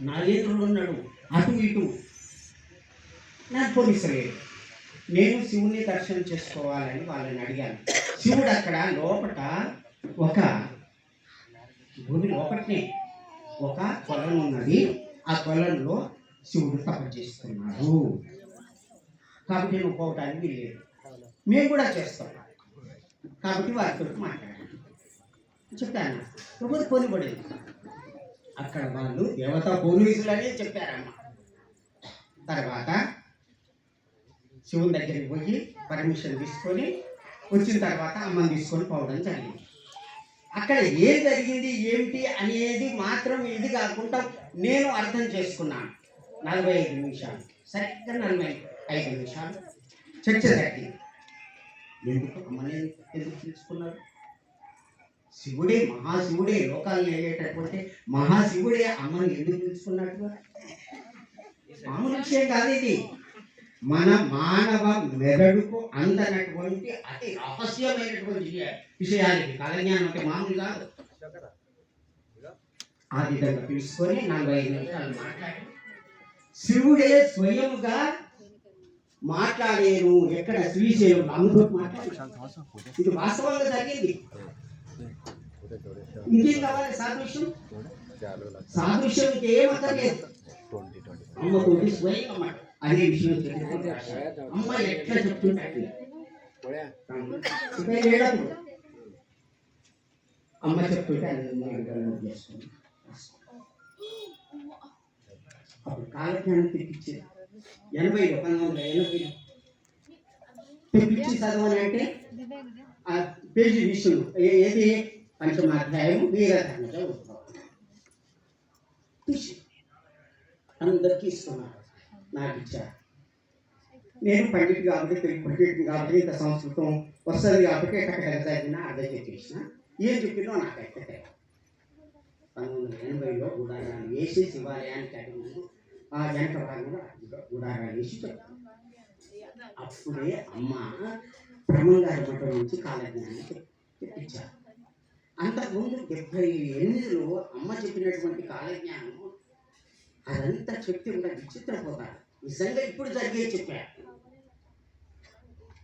నాగేంద్రుడు ఉన్నాడు. అటు ఇటు. నాకు పోలీసు నేను శివుని దర్శనం చేసుకోవాలని వాళ్ళని అడిగాను. శివుడు అక్కడ లోపట ఒక భూమి లోపటనే ఒక కొలను ఉన్నది. ఆ కొలంలో శివుడు తపస్సు చేస్తున్నాడు. కాబట్టి నేను పోవటానికి వీల్లేదు. మేము కూడా చేస్తాం. కాబట్టి వారితో మాట్లాడాను. చెప్పాను. ఒకటి కొనిపడేది అక్కడ వాళ్ళు దేవతా పోలీసులని చెప్పారమ్మ తర్వాత శివుని దగ్గరికి పోయి పర్మిషన్ తీసుకొని వచ్చిన తర్వాత అమ్మని తీసుకొని పోవడం జరిగింది. అక్కడ ఏం జరిగింది ఏమిటి అనేది మాత్రం ఇది కాకుండా నేను అర్థం చేసుకున్నాను. నలభై ఐదు నిమిషాలు. సరిగ్గా నలభై ఐదు నిమిషాలు. చర్చ జరిగింది. ఎందుకు అమ్మని ఎందుకు తీసుకున్నారు శివుడే మహాశివుడే లోకాలను వెళ్ళేటటువంటి మహాశివుడే అమ్మని ఎందుకు పిలుచుకున్నట్టుగా? మామూలు విషయం కాదు ఇది. మన మానవ మెదడుకు అందనటువంటి అతి రహస్యమైనటువంటి విషయానికి కలజ్ఞానం అంటే మామూలు కాదు. ఆ విధంగా పిలుచుకొని నలభై ఐదు నిమిషాలు మాట్లాడి. శివుడే స్వయముగా మాట్లాడేను. ఎక్కడ శ్రీశైలం అమ్మతో మాట్లాడి ఇది వాస్తవంగా జరిగింది. ఇంకేం కావాలి సాదృశ్యం సాదృశ్యం ఏమక్కర్లేదు అమ్మతోటి స్వయంగా మాట అదే విషయం అమ్మ ఎట్లా చెప్తుంటే అమ్మ చెప్తుంటే అప్పుడు కాలజ్ఞానం తెప్పించేది ఎనభై పంతొమ్మిది వందల ఎనభై తెప్పించి చదవని అంటే ఆ పేజీ విషయం ఏది? పంచమాధ్యాయం వీరధర్మ చదువుకోవాలి తీసి అందరికీ ఇస్తున్నారు నాకు ఇచ్చారు నేను పండిట్ కాబట్టి తెలుగు పండిట్ కాబట్టి ఇంత సంస్కృతం వస్తుంది కాబట్టి ఎక్కడ చదివిన అర్థం చేసిన ఏం చెప్పినో నాకైతే తెలియదు. పంతొమ్మిది వందల ఎనభైలో గుడారాలు వేసి శివాలయానికి అటు ఆ వెనక భాగంలో గుడారాలు వేసి చెప్తాను. అప్పుడే అమ్మ బ్రహ్మంగారి మఠం నుంచి కాలజ్ఞానాన్ని తెప్పించారు. అంతకుముందు డెబ్బై ఎనిమిదిలో అమ్మ చెప్పినటువంటి కాలజ్ఞానం అదంతా చెప్తే కూడా విచిత్రపోతారు. నిజంగా ఇప్పుడు జరిగే చెప్పారు.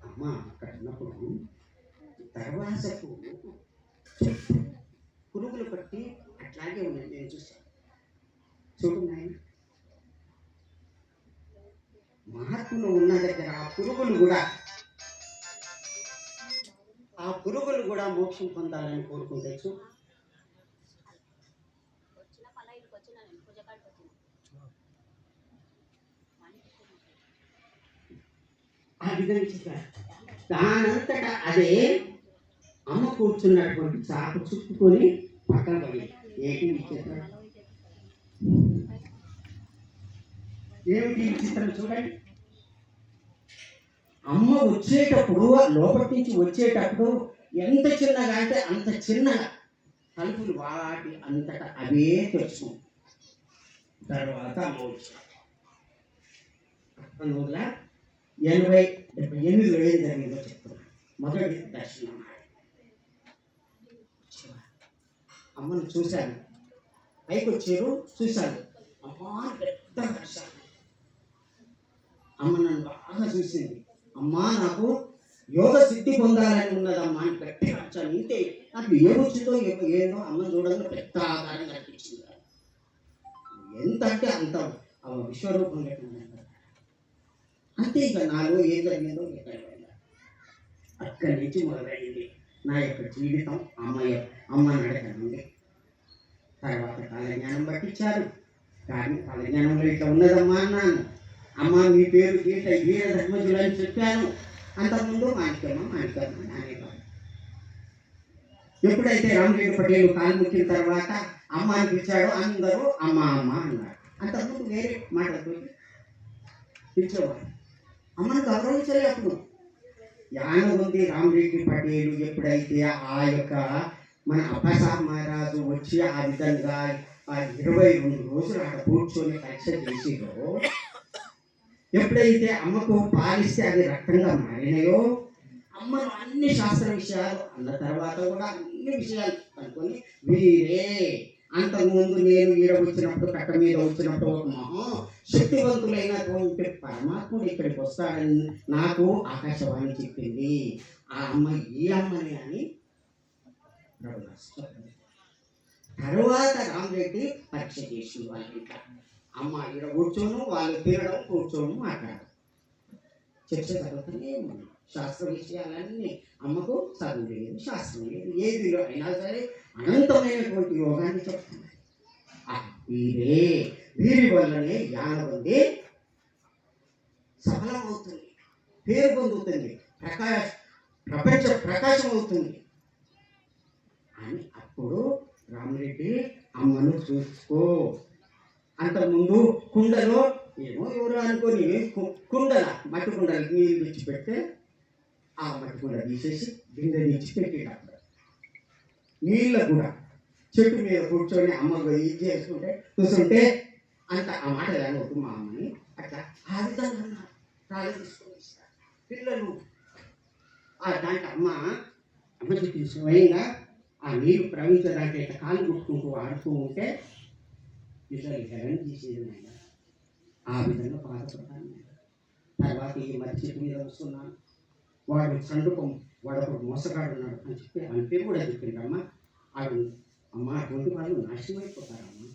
అమ్మ అక్కడ ఉన్నప్పుడు దర్వాసకు పురుగులు పట్టి అట్లాగే ఉన్నాయి నేను చూశాను. చూడు నాయన. మహాత్ములు ఉన్న దగ్గర ఆ పురుగులు కూడా ఆ పురుగులు కూడా మోక్షం పొందాలని కోరుకుంటే చూ వచ్చిన పలాయికి వచ్చిన నేను పూజ కాడికి వచ్చిన. ఆ విధంగా చెప్పారు. దానంతటా అదే అమ్మ కూర్చున్నటువంటి చాప చుట్టుకొని పక్కన పడి. ఏంటి విచిత్రం ఏమిటి విచిత్రం చూడండి. అమ్మ వచ్చేటప్పుడు లోపటి నుంచి వచ్చేటప్పుడు ఎంత చిన్నగా అంటే అంత చిన్నగా తలుపులు వాటి అంతట అవే తెచ్చు తర్వాత అమ్మ వచ్చింది ఎనభై డెబ్బై ఎనిమిదిలో ఏం జరిగిందో చెప్తున్నాను మొదటి దర్శనం. అమ్మను చూశాను. పైకి వచ్చారు చూశాను. అమ్మా పెద్ద దర్శనం. అమ్మ నన్ను బాగా చూసింది. అమ్మా నాకు యోగ సిద్ధి పొందాలని ఉన్నదమ్మా అని గట్టిగా వచ్చాను ఇంతే. నాకు ఏమొచ్చిందో ఏదో అమ్మ చూడంగా పెద్ద ఆధారం కనిపించింది. ఎంత అంటే అంత ఆ విశ్వరూపం లేకుండా అంతే. ఇక నాలో ఏం జరిగిందో అక్కడి నుంచి మొదలైంది నా యొక్క జీవితం అమ్మాయి అమ్మ నడక నుండి తర్వాత కాలజ్ఞానం పట్టించారు. కానీ కాలజ్ఞానంలో ఇట్లా ఉన్నదమ్మా అన్నాను. అమ్మ మీ పేరు గీత గీత ధర్మజులు అని చెప్పాను. అంతకుముందు మాణిక్యమ్మ మాణిక్యమ్మ ఎప్పుడైతే రామరెడ్డి పటేల్ కాలు ముక్కిన తర్వాత అమ్మ అని పిలిచాడో అందరూ అమ్మ అమ్మ అన్నారు. అంతకుముందు వేరే మాటలతో పిలిచేవాడు అమ్మను గౌరవించలే అప్పుడు. యానగుంది రామరెడ్డి పటేలు ఎప్పుడైతే ఆ యొక్క మన అప్పసాబ్ మహారాజు వచ్చి ఆ విధంగా ఆ ఇరవై రెండు రోజులు అక్కడ కూర్చొని పరీక్ష చేసిరో ఎప్పుడైతే అమ్మకు పాలిస్తే అవి రక్తంగా మారినాయో అమ్మను అన్ని శాస్త్ర విషయాలు అన్న తర్వాత కూడా అన్ని విషయాలు అనుకొని వీరే అంతకుముందు నేను ఈడ వచ్చినప్పుడు కట్ట మీద వచ్చినప్పుడు ఒక మహా శక్తివంతులైనటువంటి పరమాత్ముడు ఇక్కడికి వస్తాడని నాకు ఆకాశవాణి చెప్పింది. ఆ అమ్మ ఈ అమ్మని అని తర్వాత రామరెడ్డి పరీక్ష చేసి వాళ్ళ అమ్మ ఇక్కడ కూర్చోను వాళ్ళు తిరగడం కూర్చోను మాట్లాడడం చర్చ జరుగుతూనే ఉంది శాస్త్ర విషయాలన్నీ అమ్మకు చదువు లేదు శాస్త్రం లేదు. ఏది అయినా సరే అనంతమైనటువంటి యోగాన్ని చెప్తున్నారు. ఆ వీరే వీరి వల్లనే జ్ఞానం ఉంది సఫలమవుతుంది. పేరు పొందుతుంది. ప్రకాశ ప్రపంచ ప్రకాశం అవుతుంది అని అప్పుడు రామరెడ్డి అమ్మను చూసుకో. అంతకుముందు కుండలో ఏమో ఎవరు అనుకొని కు- కుండల మట్టి కుండల నీళ్ళు తెచ్చి పెడితే ఆ మట్టి కుండ తీసేసి బిందె తెచ్చి పెట్టేటప్పుడు నీళ్ళ కూడా చెట్టు మీద కూర్చొని అమ్మ పోయి ఇది చేసుకుంటే చూస్తుంటే అంత ఆ మాట లేకపోతే మా అమ్మని అట్లా ఆ విధంగా అన్నారు. రాళ్ళు తీసుకొని పిల్లలు ఆ దానికి అమ్మ అమ్మ చెప్పింది స్వయంగా ఆ నీరు ప్రవహించడానికి కాలు కొట్టుకుంటూ ఆడుతూ ఉంటే ఇట్లా హెవెన్ తీసేది నాయన ఆ విధంగా బాధపడతాను నాయన. తర్వాత ఈ మధ్య చెట్టు మీద వస్తున్నాను వాడు సండుకం వాడు ఒక మోసగాడు ఉన్నాడు అని చెప్పి ఆమె పేరు కూడా చెప్పింది. అమ్మ ఆడు అమ్మ అటువంటి వాళ్ళు నాశనం అయిపోతారమ్మా.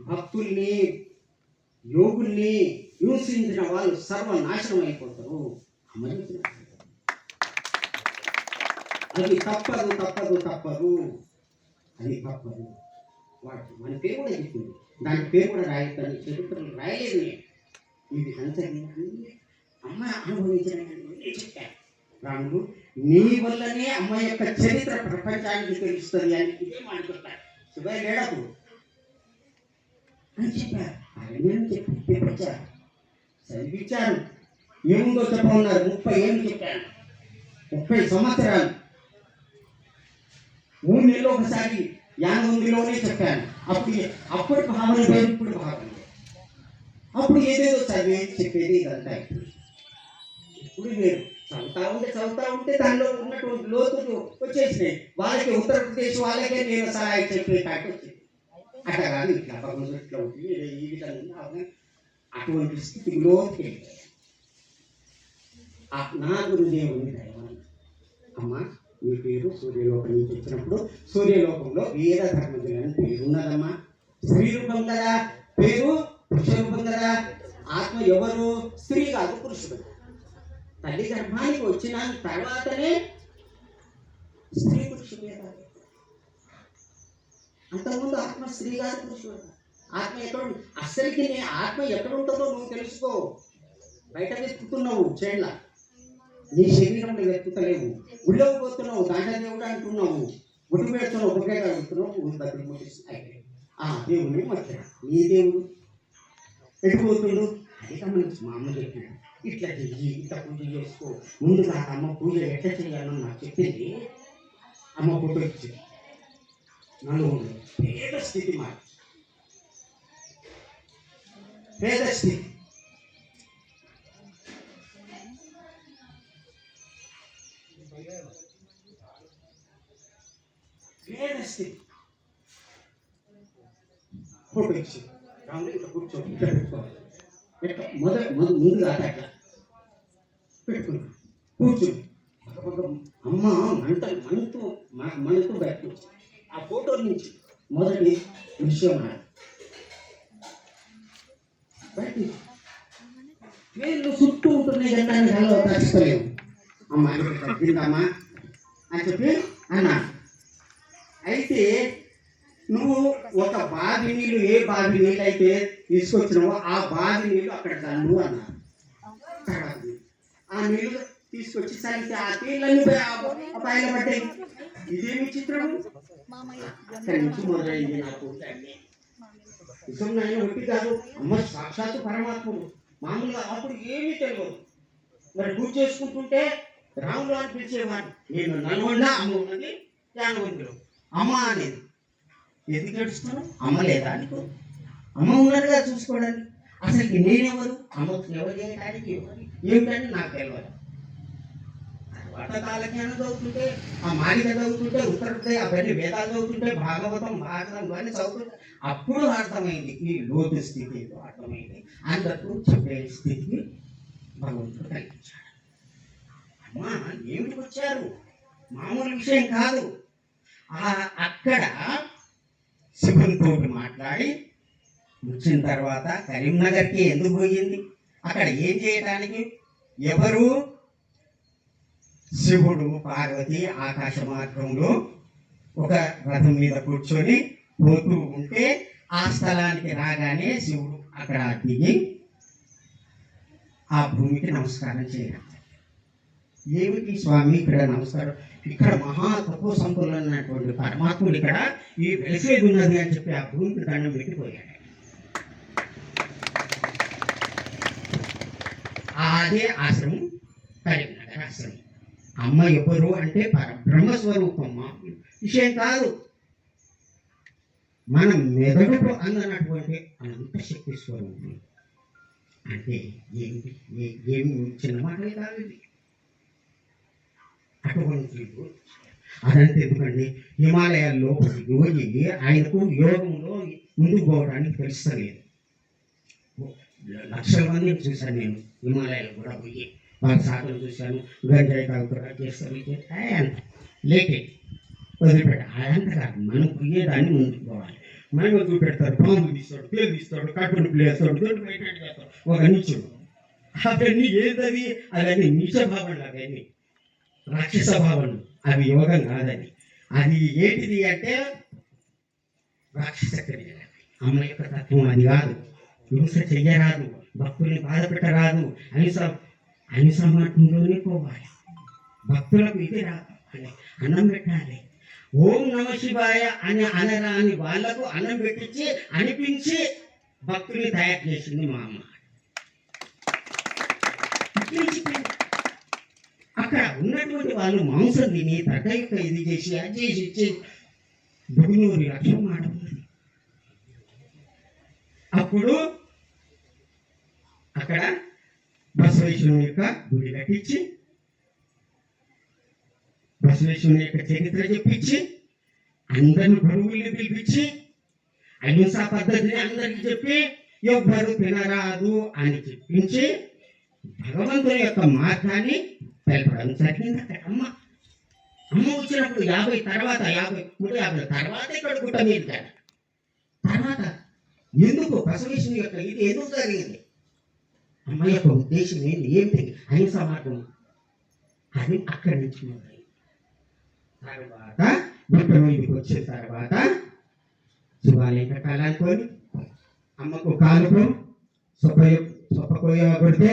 భక్తుల్ని యోగుల్ని హింసించిన వాళ్ళు సర్వనాశనం అయిపోతారు. అమ్మ అది తప్పదు తప్పదు తప్పదు. అది తప్పదు. వాడు మన పేరు కూడా చెప్పింది దాని పేరు కూడా రాయొద్దని చరిత్రలు రాయలేదు నేను. ఇది సంచరించింది అమ్మ అనుభవించిన చెప్పాను. రాముడు నీ వల్లనే అమ్మ యొక్క చరిత్ర ప్రపంచానికి తెలుస్తుంది అని ఇదే మాట చెప్పారు శివయ్య లేడకు అని చెప్పారు ఆయన చెప్పి తెప్పించారు చదివించారు ఏముందో చెప్పమన్నారు? ముప్పై ఏళ్ళు చెప్పాను ముప్పై సంవత్సరాలు. మూడు నెలలు ఒకసారి యానవందిలోనే చెప్పాను అప్పుడు అప్పుడు భావన వేరు ఇప్పుడు భావన వేరు. అప్పుడు ఏదేదో చదివి చెప్పేది ఇదంతా ఇప్పుడు ఇప్పుడు వేరు చదువుతా ఉంటే చదువుతా ఉంటే దానిలో ఉన్నటువంటి లోతులు వచ్చేసినాయి వాళ్ళకి ఉత్తరప్రదేశ్ వాళ్ళకే నేను సహాయం చెప్పేటట్టు వచ్చింది అట్లా కాదు ఇట్లా భగవంతుడు ఇట్లా ఉంటుంది ఇది ఈ విధంగా ఉంది, ఆ విధంగా. అటువంటి స్థితికి లోతుకి వెళ్ళిపోయాను. ఆ నా గురుదేవుని దైవాన్ని అమ్మ మీ పేరు సూర్యలోకం నుంచి వచ్చినప్పుడు సూర్యలోకంలో వేద ధర్మజులు అని పేరు ఉన్నదమ్మా స్త్రీ రూపం కదా. పేరు పురుషరూపం కదా. ఆత్మ ఎవరు? స్త్రీ కాదు పురుషుడు. తల్లి గర్భానికి వచ్చిన తర్వాతనే స్త్రీ పురుషుడు కదా. అంతకుముందు ఆత్మ స్త్రీ కాదు పురుషుడు. ఆత్మ ఎక్కడ అసలుకి నీ ఆత్మ ఎక్కడ ఉంటుందో నువ్వు తెలుసుకో. బయట వెతుకుతున్నావు చేళ్ళ నీ శరీరంలో వెతుకుతలేవు గుళ్ళోకి పోతున్నావు దాంట్లో దేవుడు అంటున్నావు. గుడి పెడుతున్నావు గుడ్డే కడుగుతున్నావు ఆ దేవుని మధ్య నీ దేవుడు ఎటు పోతుండు? అది గమనించి మా అమ్మ చెప్పాడు ఇట్లా చెయ్యి ఇంత పూజ చేసుకో. ముందుగా అమ్మ పూజ ఎట్లా చేయాలని నాకు చెప్పింది. అమ్మ ఫోటో ఇచ్చి. నలుగురు పేద స్థితి మాట పేద స్థితి. పేద ఫోటో ఇచ్చి రాముడు ఇట్లా కూర్చోండి. ఇట్లా పెట్టుకోవాలి ఇట్లా మొదటి మొదటి ముందుగా అట్లా పెట్టుకున్నా అమ్మ మంట మంటూ మ- మంటూ బయటకు ఆ ఫోటో నుంచి మొదటి విషయం నాది. బయట వేళ్ళు చుట్టూ ఉంటున్నాయి కదా అని కళ్ళు తట్టుకోలేము అమ్మ తగ్గిందమ్మా అని చెప్పి అన్నా నువ్వు ఒక బావి నీళ్ళు ఏ బావి నీళ్ళు అయితే తీసుకొచ్చినావో ఆ బావి నీళ్ళు అక్కడ కన్ను అన్నారు తర్వాత ఆ నీళ్ళు తీసుకొచ్చి సరిగ్గా ఆ నీళ్ళని పైన పడ్డాయి. ఇదేమి చిత్రం అక్కడి నుంచి మొదలైంది నాకు నిజం నాయన ఒట్టి కాదు అమ్మ సాక్షాత్ పరమాత్ముడు మామూలుగా అప్పుడు ఏమీ తెలియదు. మరి పూజ చేసుకుంటుంటే రాములు అని పిలిచేవాడు నేను నల్గొండ అమ్మ ఉన్నది యానగొండలో అమ్మ అనేది. ఎందుకు ఏడుస్తున్నాను అమ్మ లేదా నీకు? అమ్మ ఉన్నట్టుగా చూసుకోవడానికి. అసలు నేనెవరు? అమ్మకు ఎవరు చేయడానికి ఏమిటని నాకు తెలియదు తర్వాత కాలజ్ఞానం చదువుతుంటే ఆ మాలిక చదువుతుంటే ఉత్తరప్రదేశ్ అవన్నీ వేదాలు చదువుతుంటే భాగవతం భారతం ఇవన్నీ చదువుతుంటే అప్పుడు అర్థమైంది. ఈ లోతు స్థితి అర్థమైంది. అందరికీ చెప్పే స్థితికి భగవంతుడు కలిగించాడు. అమ్మా ఏమిటి వచ్చారు? మామూలు విషయం కాదు. అక్కడ శివునితో మాట్లాడి వచ్చిన తర్వాత కరీంనగర్కి ఎందుకు పోయింది? అక్కడ ఏం చేయడానికి ఎవరు? శివుడు పార్వతి ఆకాశ మార్గంలో ఒక రథం మీద కూర్చొని పోతూ ఉంటే ఆ స్థలానికి రాగానే శివుడు అక్కడ దిగి ఆ భూమికి నమస్కారం చేయడం ఏమిటి స్వామి ఇక్కడ నమస్కారం? ఇక్కడ మహా తత్వ సంపన్నులైనటువంటి పరమాత్ముడు ఇక్కడ ఈ వెలిసేది ఉన్నది అని చెప్పి ఆ భూమికి దండం పెట్టిపోయాడు అదే ఆశ్రమం కరీంనగర్ ఆశ్రమం. అమ్మ ఎవరు అంటే పరబ్రహ్మ స్వరూపం విషయం కాదు. మన మెదడుకు అందనటువంటి అనంత శక్తి స్వరూపం. అంటే ఏమి ఏమి చిన్న మాటలు కాదు ఇది. అటువంటి అదంతా ఎందుకండి హిమాలయాల్లో ఒక యోగి ఆయనకు యోగంలో ముందుకు పోవడానికి తెలుస్తలేదు లక్షల మందిని చూశాను నేను హిమాలయాలు కూడా పోయి. వాళ్ళ సాధన చూశాను గంజాయి తాగుతారు చేస్తారు ఇది ఆయన లేకే వదిలిపెట్ట. అదంతా కాదు. మనం పోయేదాన్ని ముందుకు పోవాలి. మనం చూపెడతారు బాంబు తీస్తాడు పేరు తీస్తాడు కట్టుని ప్లేస్తాడు దొడ్డు బయట చేస్తాడు ఒక నీచుడు అవన్నీ ఏదవి? అవన్నీ నిజభావం భావనలు అవన్నీ రాక్షస భావనలు అవి యోగం కాదని అది ఏంటిది అంటే రాక్షస క్రియ అమ్మ యొక్క తత్వం అది కాదు. హింస చెయ్యరాదు. భక్తుల్ని బాధ పెట్టరాదు. అహింస అహింస మార్గంలోనే పోవాలి. భక్తులకు ఇది రాదు అన్నం పెట్టాలి. ఓం నమ శివాయ అని అనరాని వాళ్ళకు అన్నం పెట్టించి అనిపించి భక్తుల్ని తయారు చేసింది మా అమ్మ ఇట్లే చెప్పింది. అక్కడ ఉన్నటువంటి వాళ్ళు మాంసం తిని తగ్గ యొక్క ఇది చేసి అది చేసి ఇచ్చి బుగునూరి లక్ష్యం మాట అప్పుడు అక్కడ బసవేశ్వరుని యొక్క గుడి కట్టించి బసవేశ్వరుని యొక్క చరిత్ర చెప్పించి అందరిని గురువుల్ని పిలిపించి అహింసా పద్ధతిని అందరికి చెప్పి ఎవ్వరు తినరాదు అని చెప్పించి భగవంతుని యొక్క మార్గాన్ని భయపడాలి జరిగింది అమ్మ అమ్మ వచ్చినప్పుడు యాభై తర్వాత యాభై మూడు యాభై తర్వాత ఇక్కడ గుట్ట మీద తర్వాత ఎందుకు బసవేశ్వరుని యొక్క ఇది ఎందుకు జరిగింది? అమ్మ యొక్క ఉద్దేశం ఏంది? ఏంటి? అహింస మార్గం. అది అక్కడి నుంచి మొదలైంది. తర్వాత గుట్ట మీదకి వచ్చిన తర్వాత శివాలయం కట్టాలనుకొని అమ్మకు కాలుకు సొప్ప సొప్ప కొయ్య కొడితే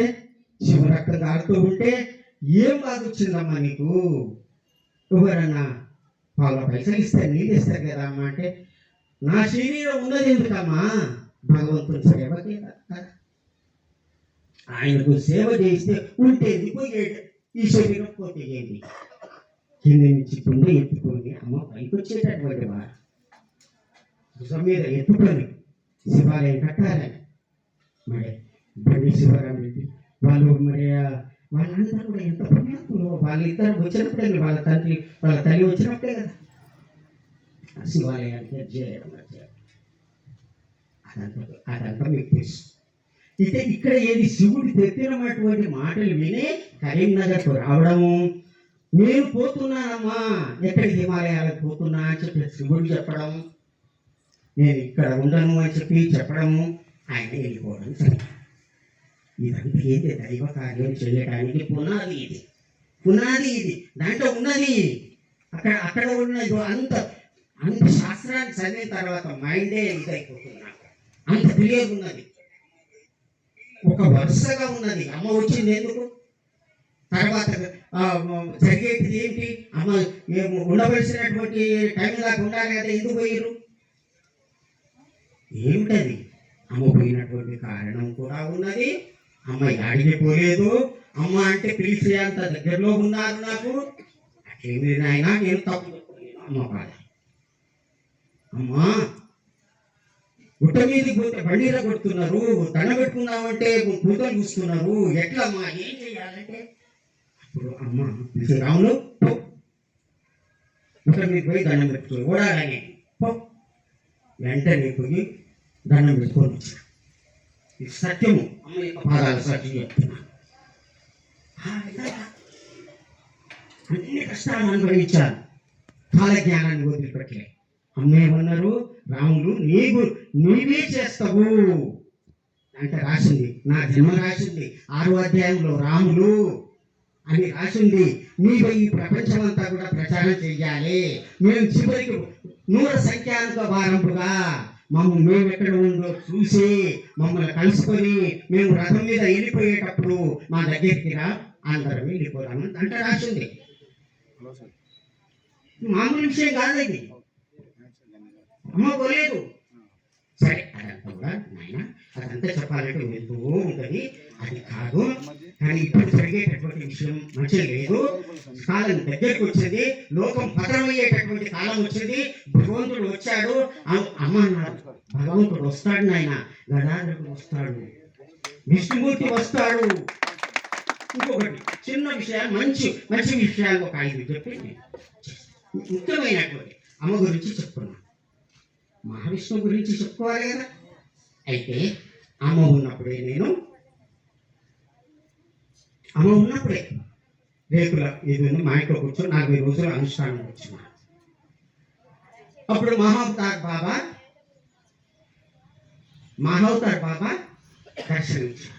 ఉంటే ఏం బాధ వచ్చిందమ్మా నీకు? ఎవరన్నా వాళ్ళ పైసలు ఇస్తే నీళ్ళు ఇస్తారు కదా అమ్మా అంటే నా శరీరం ఉన్నది ఎందుకమ్మా? భగవంతుని సేవకి కదా. ఆయనకు సేవ చేస్తే ఉంటేది పోయేది ఈ శరీరం పోతే ఏంటి కింద నుంచి కింద ఎత్తుకొని అమ్మ పైకి వచ్చేటటువంటి వారు భుజం మీద ఎత్తుకొని శివాలయం కట్టాలని. మరి బండి శివరాం రెడ్డి వాళ్ళు మరి వాళ్ళందరూ కూడా ఎంత పుణ్యాత్ములు వాళ్ళిద్దరు వచ్చినప్పుడే వాళ్ళ తండ్రి వాళ్ళ తల్లి వచ్చినప్పుడే కదా. శివాలయానికి చేయడం అదంతా అదంతా మీకు తెలుసు. అయితే ఇక్కడ ఏది శివుడు తెప్పినటువంటి మాటలు విని కరీంనగర్కు రావడము. నేను పోతున్నానమ్మా ఎక్కడ హిమాలయాలకు పోతున్నా అని చెప్పి శివుడు చెప్పడం. నేను ఇక్కడ ఉండను అని చెప్పి చెప్పడము. ఆయన వెళ్ళిపోవడం జరిగింది. ఇదంతా ఏంటి దైవ కార్యం చేయడానికి పునాది ఇది పునాది ఇది దాంట్లో ఉన్నది అక్కడ అక్కడ ఉన్నది అంత అంత శాస్త్రాన్ని చదివిన తర్వాత మైండే ఇదైపోతుంది నాకు. అంత క్లియర్ ఉన్నది. ఒక వరుసగా ఉన్నది. అమ్మ వచ్చింది ఎందుకు? తర్వాత జరిగేది ఏంటి? అమ్మ ఏం ఉండవలసినటువంటి టైం దాకా ఉండాలి కదా ఎందుకు పోయారు ఏమిటది? అమ్మ పోయినటువంటి కారణం కూడా ఉన్నది. అమ్మ యాడికి పోలేదు? అమ్మ అంటే పిలిచి అంత దగ్గరలో ఉన్నారు నాకు. అట్లేమి నాయన నేను తప్పు అమ్మ బాధ అమ్మా గుట్ట మీది పోతే బండిలో కొడుతున్నారు. దండ పెట్టుకుందామంటే కూతలు చూస్తున్నారు. ఎట్లమ్మా ఏం చేయాలంటే? అప్పుడు అమ్మ రాములు గుట్ట మీద పోయి దండం పెట్టుకుని ఓడాలని వెంటనే పోయి దండం పెట్టుకొని వచ్చాడు ఇది సత్యము. అమ్మ యొక్క పాదాల సాక్షి చెప్తున్నా అన్ని కష్టాలు అనుభవించాను కాల జ్ఞానాన్ని వదిలిపెట్టలే. అమ్మే ఉన్నారు రాములు నీవు నీవే చేస్తావు. అంటే రాసింది నా జన్మ రాసింది ఆరో అధ్యాయంలో రాములు అని రాసింది. నీవు ఈ ప్రపంచం అంతా కూడా ప్రచారం చెయ్యాలి. మేము చివరికి నూర సంఖ్యానుక వారంపుగా మమ్మల్ని మేము ఎక్కడ ఉందో చూసి మమ్మల్ని కలుసుకొని మేము రథం మీద వెళ్ళిపోయేటప్పుడు మా దగ్గరికి రా అందరం వెళ్ళిపోదామని అంటే రాసింది. మామూలు విషయం కాదు ఇది. అమ్మ పోలేదు సరే అదంతా కూడా నాయన అదంతా చెప్పాలంటే వెళ్తూ ఉంటుంది. అది కాదు. కానీ ఇప్పుడు జరిగేటటువంటి విషయం మంచిగా లేదు. కాలం దగ్గరికి వచ్చింది. లోకం పతనమయ్యేటటువంటి కాలం వచ్చింది. భగవంతుడు వచ్చాడు. అ- అమ్మ అన్నారు భగవంతుడు వస్తాడు నాయన. గదాధరుడు వస్తాడు. విష్ణుమూర్తి వస్తాడు. ఇంకొకటి చిన్న విషయాలు మంచి మంచి విషయాలు ఒక ఐదు చెప్పి ముఖ్యమైనటువంటి అమ్మ గురించి చెప్తున్నాను మహావిష్ణు గురించి చెప్పుకోవాలి కదా. అయితే అమ్మ ఉన్నప్పుడే నేను అమ్మ ఉన్నప్పుడే రేకుల ఇది మా ఇంట్లో కూర్చొని నలభై రోజులు అనుష్ఠానం వచ్చిన. అప్పుడు మహావతార్ బాబా మహావతార్ బాబా దర్శనించారు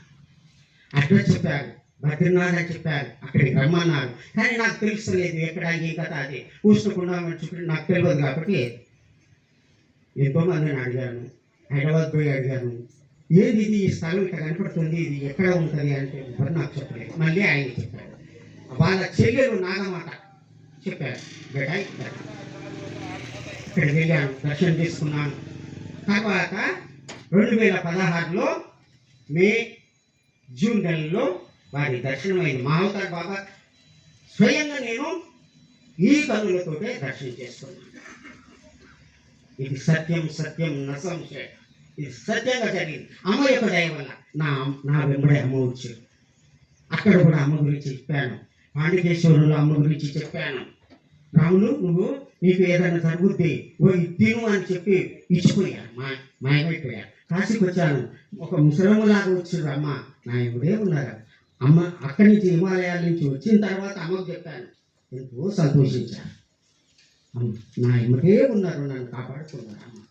అడ్రస్ చెప్పారు బద్రీనాథ్ అని చెప్పారు అక్కడికి రమ్మన్నారు. కానీ నాకు తెలుస్తలేదు ఎక్కడ ఈ కథ అది. కూర్చుకుండా చుట్టూ నాకు తెలియదు కాబట్టి ఎంతో మందిని అడిగాను. హైదరాబాద్ పోయి అడిగాను ఏది ఇది ఈ స్థలం ఇక్కడ కనపడుతుంది? ఇది ఎక్కడ ఉంటుంది? అంటే ఎవరు నాకు చెప్పలేదు. మళ్ళీ ఆయన చెప్పాడు వాళ్ళ చెల్లెలు నాగమాట చెప్పారు. బేట ఇక్కడ ఇక్కడ వెళ్ళాను దర్శనం తీసుకున్నాను తర్వాత రెండు వేల పదహారులో మే జూన్ నెలలో వారి దర్శనం అయింది మావతార్ బాబా స్వయంగా నేను ఈ కనులతోటే దర్శనం చేసుకున్నాను. ఇది సత్యం సత్యం నసంశయం సత్యంగా జరిగింది. అమ్మ యొక్క దయ వల్ల నా నా వెంబడే అమ్మ వచ్చారు అక్కడ కూడా అమ్మ గురించి చెప్పాను. పాండికేశ్వరులు అమ్మ గురించి చెప్పాను. రాములు నువ్వు నీకు ఏదైనా జరుగుద్ది ఓ ఇది తిను అని చెప్పి ఇచ్చిపోయాను మా మాయమైపోయాను కాశీకి వచ్చాను. ఒక ముసలమ్మలాగా వచ్చారు అమ్మ. నా ఇప్పుడే ఉన్నారు. అమ్మ అక్కడి నుంచి హిమాలయాల నుంచి వచ్చిన తర్వాత అమ్మకు చెప్పాను. ఎంతో సంతోషించాను. అమ్మ, నా ఎమ్మటే ఉన్నారు. నన్ను కాపాడుకున్నారు అమ్మ.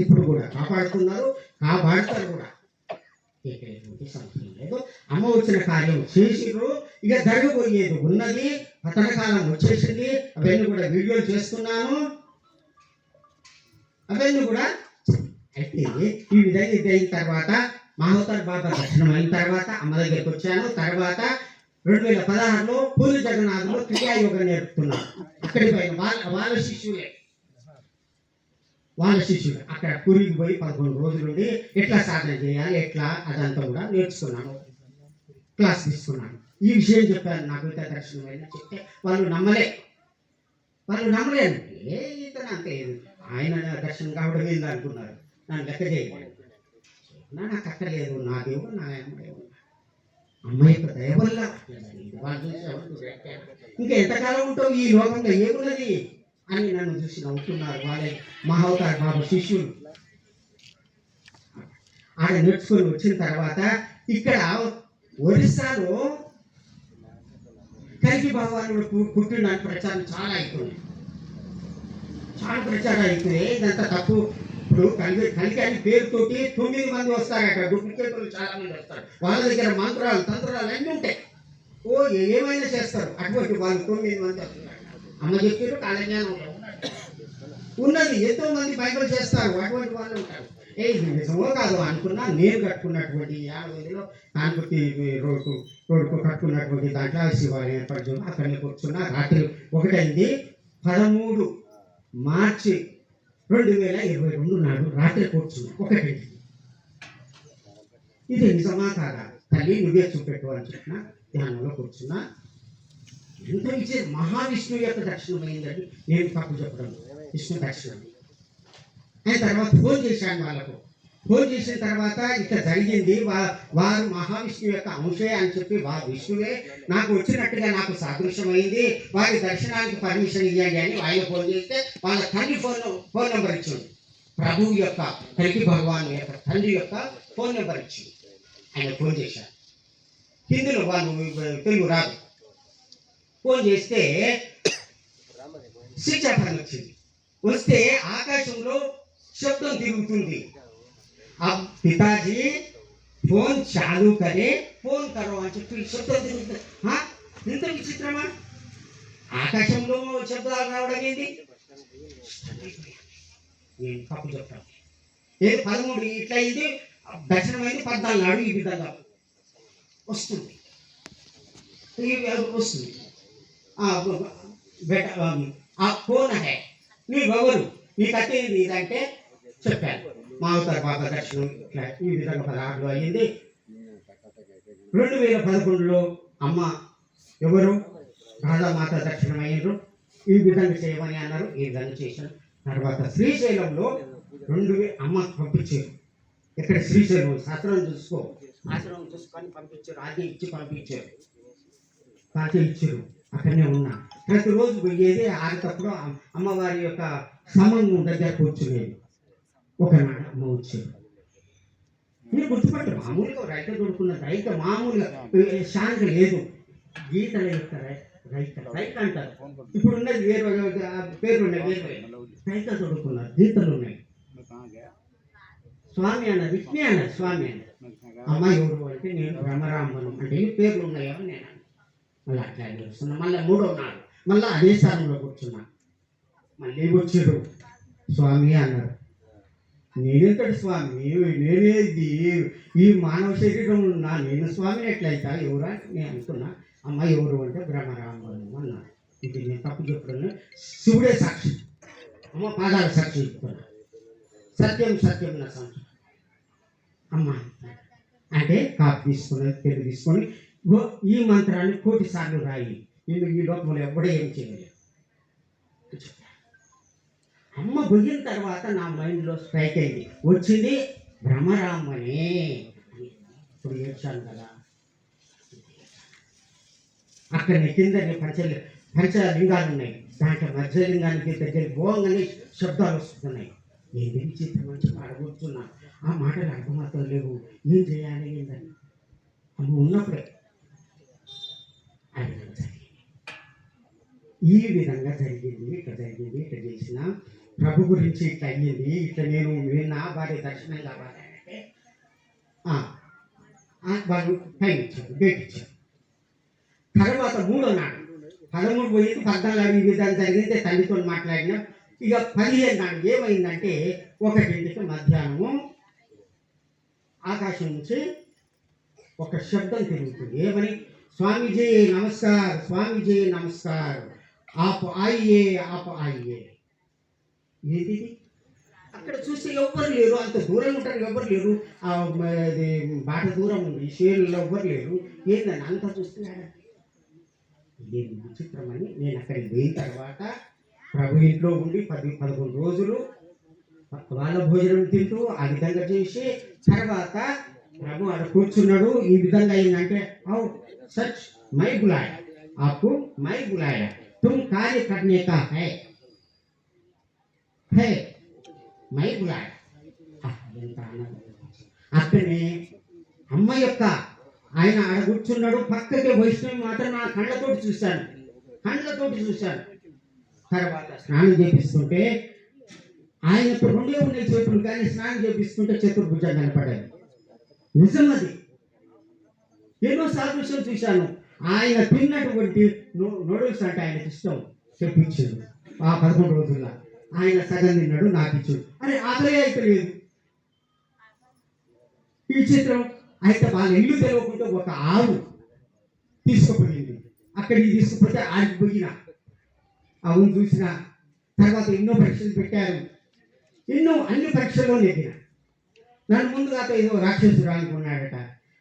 ఇప్పుడు కూడా కాపాడుతున్నారు కాపాడుతారు కూడా. ఎటువంటి లేదు. అమ్మ వచ్చిన కార్యం చేసిరు ఇక జరగబోయేది ఉన్నది. పతన కాలం వచ్చేసింది. అవన్నీ కూడా వీడియోలు చేస్తున్నాను. అవన్నీ కూడా అయితే ఈ విధంగా ఇది అయిన తర్వాత మహోత్తర్ బాబా దర్శనం అయిన తర్వాత అమ్మ దగ్గరికి వచ్చాను. తర్వాత రెండు వేల పదహారులో పూరి జగన్నాథ్లో క్రియాయోగం నేర్పుతున్నాను అక్కడికి పోయిన వాళ్ళ వాళ్ళ శిష్యులే. వాళ్ళ శిష్యులు. అక్కడ పూరికి పోయి పదకొండు రోజులు ఉండి ఎట్లా సాధన చేయాలి ఎట్లా అదంతా కూడా నేర్చుకున్నాను క్లాస్ తీసుకున్నాను ఈ విషయం చెప్పాను నాకు ఇత దర్శనం అయినా చెప్తే వాళ్ళు నమ్మలే. వాళ్ళు నమ్మలేదు ఏ ఇతను అంతే. ఆయన దర్శనం కావడం ఏంది అనుకున్నారు. నన్ను లెక్క చేయలేదు నా నాకు అక్కర్లేదు. నా దేవుడు నా అమ్మాయి అమ్మ యొక్క దయ వల్ల. ఇంకా ఎంతకాలం ఉంటావు ఈ లోకంలో? ఏమున్నది? అని నన్ను చూసి నవ్వుతున్నారు వాళ్ళే మహావతార్ బాబు శిష్యులు. ఆయన నేర్చుకొని వచ్చిన తర్వాత ఇక్కడ ఒరిస్సాలో కలిగి భగవానుడు పు- ప్రచారం చాలా అవుతుంది చాలా ప్రచారం అవుతుంది ఇదంతా తప్పు. ఇప్పుడు కలిగి కలిగి అని పేరుతోటి తొమ్మిది మంది వస్తారు అక్కడ. డూప్లికేట్లు చాలా మంది వస్తారు. వాళ్ళ దగ్గర మంత్రాలు తంత్రాలు అన్నీ ఉంటాయి. ఓ ఏమైనా చేస్తారు. అటువంటి వాళ్ళు తొమ్మిది మంది వస్తున్నారు. అమ్మ చెప్పారు కాలజ్ఞానంలో ఉన్నది ఎంతో మంది బైబిల్ చేస్తారు అటువంటి వాళ్ళు ఉంటారు. ఏ నిజమో కాదు అనుకున్నా నేను కట్టుకున్నటువంటి యాభై మందిలో కాన్పుట్టి రోడ్డు రోడ్కు కట్టుకున్నటువంటి దాంట్లో శివాలయం ఏర్పాటు చేసి కూర్చున్నా. రాత్రి ఒకటైంది పదమూడు మార్చి రెండు వేల ఇరవై రెండు నాడు రాత్రి కూర్చున్నా. ఒకటైంది. ఇది నిజమా కాదా? తల్లి నువ్వే చూపెట్టు అని చెప్పిన ధ్యానంలో కూర్చున్నా. ఎంత మహావిష్ణువు యొక్క దర్శనం అయిందని నేను తప్పు చెప్పడం విష్ణు దర్శనం. ఆయన తర్వాత ఫోన్ చేశాను వాళ్ళకు. ఫోన్ చేసిన తర్వాత ఇట్లా జరిగింది. వా- వారు మహావిష్ణువు యొక్క అంశే అని చెప్పి వారు విష్ణువే. నాకు వచ్చినట్టుగా నాకు సాదృశ్యమైంది. వారి దర్శనానికి పర్మిషన్ ఇవ్వండి అని ఆయన ఫోన్ చేస్తే వాళ్ళ తండ్రి ఫోన్ ఫోన్ నెంబర్ ఇచ్చింది. ప్రభువు యొక్క కలికి భగవాన్ యొక్క తండ్రి యొక్క ఫోన్ నెంబర్ ఇచ్చింది. ఆయన ఫోన్ చేశారు. హిందీలో వాళ్ళు తెలుగు రాదు. ఫోన్ చేస్తే స్విచ్ ఆఫ్ అని వచ్చింది వస్తే ఆకాశంలో శబ్దం తిరుగుతుంది अब पिताजी फोन चालू करे फोन करो అని చెప్పి శబ్దం తిరుగుతుంది హా? ఇంత విచిత్రమా ఆకాశంలో శబ్దాలు రావడం ఏంది నేను తప్పు చెప్తాను ఏది పదమూడు ఇట్లా అయింది దర్శనం అయింది పద్నాలుగు నాడు ఈ విధంగా వస్తుంది ఈ వస్తుంది ఆ ఫోన్ హే నీవెవరు నీకు అత్తేది ఇదంటే చెప్పాను మా అవతార బాబా దర్శనం ఈ విధంగా పదహారులో అయ్యింది. రెండు వేల పదకొండులో అమ్మ ఎవరు? రాధామాత దర్శనం అయ్యారు ఈ విధంగా చేయమని అన్నారు. ఈ విధంగా చేశాను తర్వాత శ్రీశైలంలో రెండు అమ్మ పంపించారు. ఇక్కడ శ్రీశైలం? శాస్త్రం చూసుకో. ఆశ్రమం చూసుకొని పంపించారు. అది ఇచ్చి పంపించారు. తాత ఇచ్చారు. అక్కడనే ఉన్నా. ప్రతిరోజు పోయేది ఆడేటప్పుడు అమ్మవారి యొక్క సమం దగ్గర కూర్చునేది. ఒకనాడు అమ్మ వచ్చేది. మీరు గుర్తుపట్టు మామూలుగా రైత దొడుకున్న రైత మామూలుగా శాంతి లేదు. గీతల యొక్క రైతు రైత రైత అంటారు. ఇప్పుడు ఉన్నది వేరు ఆ పేర్లు ఉన్నాయి వేరు రైత గీతలు ఉన్నాయి. స్వామి అన్నారు విష్ణు అన్నారు స్వామి అన్నారు అమ్మాయి ఎవరు అంటే నేను బ్రహ్మరాంబను అంటే పేర్లు ఉన్నాయో నేను మళ్ళీ అట్లా చూస్తున్నా మళ్ళీ మూడో నాడు మళ్ళీ అదే స్థానంలో కూర్చున్నా. మళ్ళీ వచ్చాడు స్వామి అన్నారు. నేనెంతటి స్వామి? నేనేది ఈ మానవ శరీరం నా నేను స్వామిని ఎట్లయితా? ఎవరా నేను అనుకున్నా. అమ్మ ఎవరు అంటే బ్రహ్మరాంబను అన్నారు. ఇది నేను తప్పు చెప్పడం శివుడే సాక్షి. అమ్మ పాదాల సాక్షి చెప్తున్నా సత్యం సత్యం నా సంస్థ అమ్మ అంటే కాపు తీసుకుని తెలుగు తీసుకొని ఈ మంత్రాన్ని కోటి సార్లు రాయి. నేను ఈ లోపల ఎప్పుడూ ఏం చేయలేదు. అమ్మ పోయిన తర్వాత నా మైండ్లో స్ట్రైక్ అయింది. వచ్చింది భ్రమరామనే. అని. ఇప్పుడు ఏడ్చాను కదా. అక్కడ కింద పంచ పంచలింగాలు ఉన్నాయి. దాంట్లో మధ్యలింగానికి దగ్గర పోగానే శబ్దాలు వస్తున్నాయి. నేను విచిత్రం మంచి చెప్పి అడగొచ్చున్నా ఆ మాటలు అర్థమవుతాం లేవు ఏం చేయాలి ఏందని. అమ్మ ఉన్నప్పుడే ఈ విధంగా జరిగింది ఇట్లా జరిగింది ఇట్లా చేసిన. ప్రభు గురించి ఇట్లా అయ్యింది ఇట్లా నేను విన్నా వారి దర్శనం కావాలి అంటే వాళ్ళు టైం ఇచ్చారు డేట్ ఇచ్చారు తర్వాత మూడో నాడు పదమూడు పోయింది పద్నాలుగు ఈ విధంగా జరిగింది తల్లితో మాట్లాడిన. ఇక పదిహేను నాడు ఏమైందంటే ఒకటింటికి మధ్యాహ్నము? ఆకాశం నుంచి ఒక శబ్దం తిరుగుతుంది. ఏమని? స్వామీజీ నమస్కార్ స్వామీజీ నమస్కార్. ఆప ఆయియే ఆప ఆయియే. ఏంటి అక్కడ చూస్తే ఎవ్వరు లేరు అంత దూరం ఉంటారు ఎవ్వరు లేరు. అది బాట దూరం ఉంది షేర్లో ఎవ్వరు లేరు. ఏందని అంతా చూస్తున్నాడు విచిత్రం అని నేను అక్కడికి పోయిన తర్వాత ప్రభు ఇంట్లో ఉండి పది పదకొండు రోజులు వాళ్ళ భోజనం తింటూ ఆ విధంగా చేసి తర్వాత ప్రభు అక్కడ కూర్చున్నాడు. ఈ విధంగా అయిందంటే ఔ సచ్ మై బులాయ ఆకు మై బులాయ తుమ్ కార్య కర్నే కా హై హై మై బులాయ ఆహ్, అమ్మ యొక్క ఆయన ఆడ కూర్చున్నాడు. పక్కకి వైష్ణవి మాత్రం నా కళ్ళతోటి చూశాను కళ్ళతోటి చూశాను తర్వాత స్నానం చేపిస్తుంటే ఆయనకు రెండే ఉన్నాయి చేతులు కానీ స్నానం చేపిస్తుంటే చతుర్భుజం కనపడాలి నిజమది. ఎన్నో సాదృశ్యం చూశాను. ఆయన తిన్నటువంటి నూడిల్స్ అంటే ఆయనకి ఇష్టం. చెప్పించాడు. ఆ పదకొండు రోజుల్లో ఆయన సగం తిన్నాడు నాకు ఇచ్చాడు. అరే ఆకలి అయితే లేదు. ఈ చిత్రం అయితే వాళ్ళ ఇల్లు తెలియకుండా ఒక ఆవు తీసుకుపోయింది. అక్కడికి తీసుకుపోతే ఆడికి పోయిన. అవును చూసిన తర్వాత ఎన్నో పరీక్షలు పెట్టారు. ఎన్నో అన్ని పరీక్షల్లో నెగ్గిన. నన్ను ముందుగా ఏదో రాక్షసుడు అనుకున్నాడట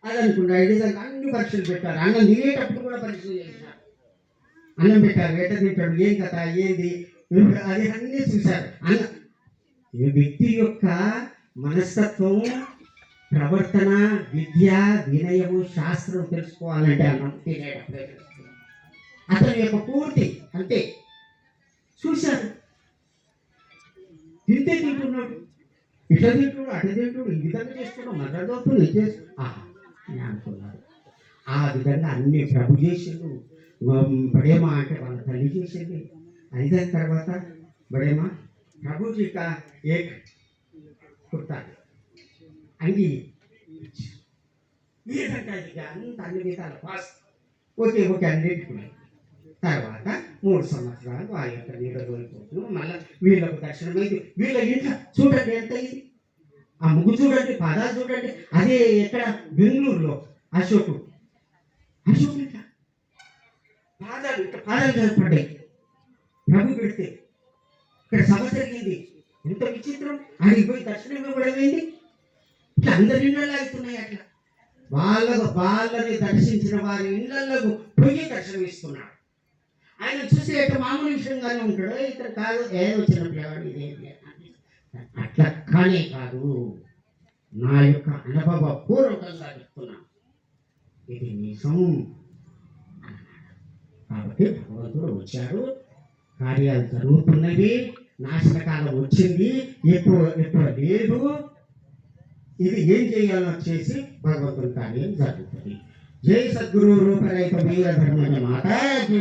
అది అనుకున్నాడు ఇది అన్ని పరీక్షలు పెట్టారు. అన్నం తినేటప్పుడు కూడా పరీక్షలు చేశారు. అన్నం పెట్టారు ఎట తింటాడు. ఏం కథ ఏంది? అది అన్నీ చూశారు. అన్న ఈ వ్యక్తి యొక్క మనస్తత్వం ప్రవర్తన విద్య వినయము శాస్త్రం తెలుసుకోవాలంటే అన్నం తినేటప్పుడు అతని యొక్క పూర్తి అంతే. చూశారు. తింటే తింటున్నాడు. ఇట్లా తింటుడు అటు తింటుడు ఈ విధంగా చేస్తున్నాడు మరదోతులు చేసి అనుకున్నాడు ఆ విధంగా అన్ని ప్రభు చేసిండు. బడేమ అంటే వాళ్ళ తల్లి చేసేది. అయితే తర్వాత బడేమ ప్రభుజీ కా ఏక్ కుర్తా అంగి ఈ విధంగా అంత అన్ని విధాలు ఫాస్ట్ ఓకే ఓకే అన్నిటికీ తర్వాత మూడు సంవత్సరాలు ఆ యొక్క నిలబడిపోతున్నాం మళ్ళీ వీళ్ళకు దర్శనమైంది వీళ్ళ ఇంట్లో చూడండి ఎంత అయింది ఆ ముగ్గు చూడండి పాదాలు చూడండి. అదే ఎక్కడ? బెంగళూరులో. అశోకు. అశోకు పాదాలు ఇట్లా పాదాలు కనపడ్డాయి. ప్రభు పెడితే ఇక్కడ సమస్య జరిగింది. ఎంత విచిత్రం. అది పోయి దర్శనం ఇవ్వబడమైంది ఇట్లా అందరి ఇళ్ళలో అవుతున్నాయి అట్లా. వాళ్ళకు వాళ్ళని దర్శించిన వారి ఇళ్ళకు పోయి దర్శనం ఇస్తున్నాడు ఆయన చూసి ఎట్లా మామూలు విషయంగానే ఉంటాడు. ఇక్కడ కాదు ఏదో వచ్చిన పిల్లవాడు ఇదే అట్లా కానే కాదు. నా యొక్క అనుభవ పూర్వకంగా చెప్తున్నా. ఇది నిజం కాబట్టి భగవంతుడు వచ్చారు కార్యాలు జరుగుతున్నవి. నాశనకాలం వచ్చింది. ఎక్కువ ఎక్కువ లేదు. ఇది ఏం చేయాలో చేసి భగవంతుని కార్యం జరుగుతుంది. జై సద్గురు రూపరేఖ వీర ధర్మ మాతాజీ